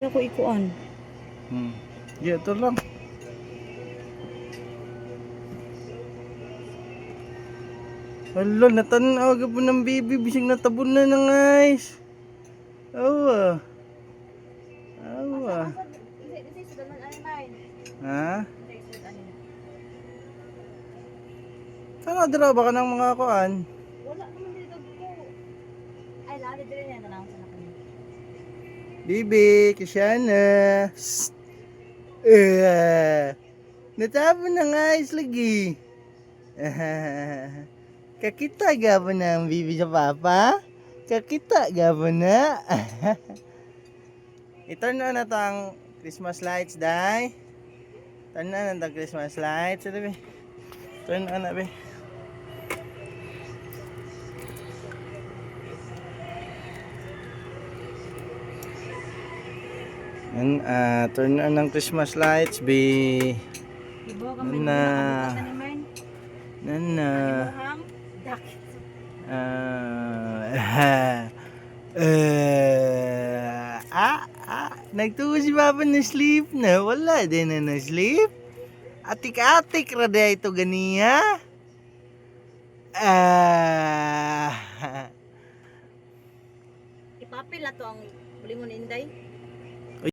Ako ikuan. Hmm. Yeah, ito lang. Hala, natanaw ka po ng baby. Bising natabon na ng ice. Awa. Awa. Ha? Saan dira ba ka ng mga kuan? Wala naman dito ko. Ay, lalo din yan. Tanawag sa. Bibi, Kisyana. Shh. Eh, natapon ng ice lagi. Kakita gabo na ang bibi sa papa? Kakita gabo na? I-turn na na to ang Christmas lights, day. Turn na na Christmas lights. Turn na na, be. Yan, ah, turn na ng Christmas lights, be. Nana. Dak. Ah, eh, ah, ah, nagtuwa si Papa na sleep na. Wala din na na sleep. Atik-atik ra ito ganiya. Ah, Ipapil na to ang bulingon inday.